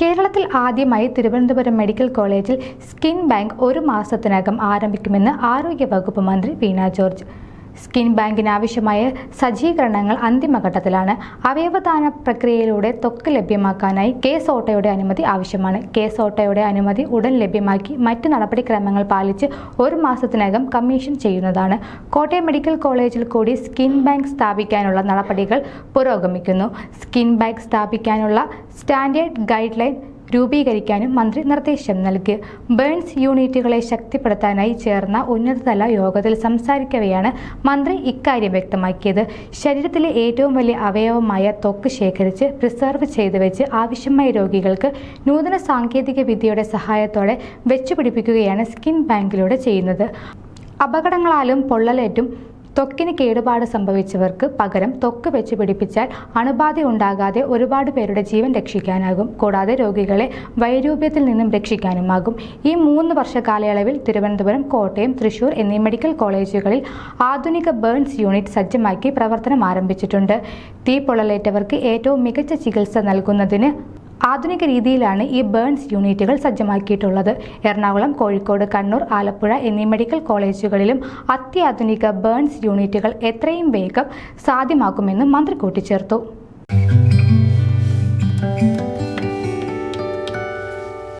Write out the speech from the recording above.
കേരളത്തിൽ ആദ്യമായി തിരുവനന്തപുരം മെഡിക്കൽ കോളേജിൽ സ്കിൻ ബാങ്ക് ഒരു മാസത്തിനകം ആരംഭിക്കുമെന്ന് ആരോഗ്യവകുപ്പ് മന്ത്രി വീണ ജോർജ്. സ്കിൻ ബാങ്കിന് ആവശ്യമായ സജ്ജീകരണങ്ങൾ അന്തിമഘട്ടത്തിലാണ്. അവയവദാന പ്രക്രിയയിലൂടെ ത്വക്ക് ലഭ്യമാക്കാനായി കേസ് ഓട്ടോയുടെ അനുമതി ആവശ്യമാണ്. കേസ് ഓട്ടോയുടെ അനുമതി ഉടൻ ലഭ്യമാക്കി മറ്റ് നടപടിക്രമങ്ങൾ പാലിച്ച് ഒരു മാസത്തിനകം കമ്മീഷൻ ചെയ്യുന്നതാണ്. കോട്ടയം മെഡിക്കൽ കോളേജിൽ കൂടി സ്കിൻ ബാങ്ക് സ്ഥാപിക്കാനുള്ള നടപടികൾ പുരോഗമിക്കുന്നു. സ്കിൻ ബാങ്ക് സ്ഥാപിക്കാനുള്ള സ്റ്റാൻഡേർഡ് ഗൈഡ് ലൈൻ രൂപീകരിക്കാനും മന്ത്രി നിർദ്ദേശം നൽകി. ബേൺസ് യൂണിറ്റുകളെ ശക്തിപ്പെടുത്താനായി ചേർന്ന ഉന്നതതല യോഗത്തിൽ സംസാരിക്കവെയാണ് മന്ത്രി ഇക്കാര്യം വ്യക്തമാക്കിയത്. ശരീരത്തിലെ ഏറ്റവും വലിയ അവയവമായ തൊക്ക് ശേഖരിച്ച് പ്രിസർവ് ചെയ്ത് വെച്ച് ആവശ്യമായ രോഗികൾക്ക് നൂതന സാങ്കേതിക വിദ്യയുടെ സഹായത്തോടെ വെച്ചുപിടിപ്പിക്കുകയാണ് സ്കിൻ ബാങ്കിലൂടെ ചെയ്യുന്നത്. അപകടങ്ങളാലും പൊള്ളലേറ്റും ത്വക്കിന് കേടുപാട് സംഭവിച്ചവർക്ക് പകരം ത്വക്ക് വെച്ച് പിടിപ്പിച്ചാൽ അണുബാധ ഉണ്ടാകാതെ ഒരുപാട് പേരുടെ ജീവൻ രക്ഷിക്കാനാകും. കൂടാതെ രോഗികളെ വൈരൂപ്യത്തിൽ നിന്നും രക്ഷിക്കാനുമാകും. ഈ മൂന്ന് വർഷ കാലയളവിൽ തിരുവനന്തപുരം കോട്ടയം തൃശൂർ എന്നീ മെഡിക്കൽ കോളേജുകളിൽ ആധുനിക ബേൺസ് യൂണിറ്റ് സജ്ജമാക്കി പ്രവർത്തനം ആരംഭിച്ചിട്ടുണ്ട്. തീ പൊള്ളലേറ്റവർക്ക് ഏറ്റവും മികച്ച ചികിത്സ നൽകുന്നതിന് ആധുനിക രീതിയിലാണ് ഈ ബേൺസ് യൂണിറ്റുകൾ സജ്ജമാക്കിയിട്ടുള്ളത്. എറണാകുളം കോഴിക്കോട് കണ്ണൂർ ആലപ്പുഴ എന്നീ മെഡിക്കൽ കോളേജുകളിലും അത്യാധുനിക ബേൺസ് യൂണിറ്റുകൾ എത്രയും വേഗം സാധ്യമാക്കുമെന്നും മന്ത്രി കൂട്ടിച്ചേർത്തു.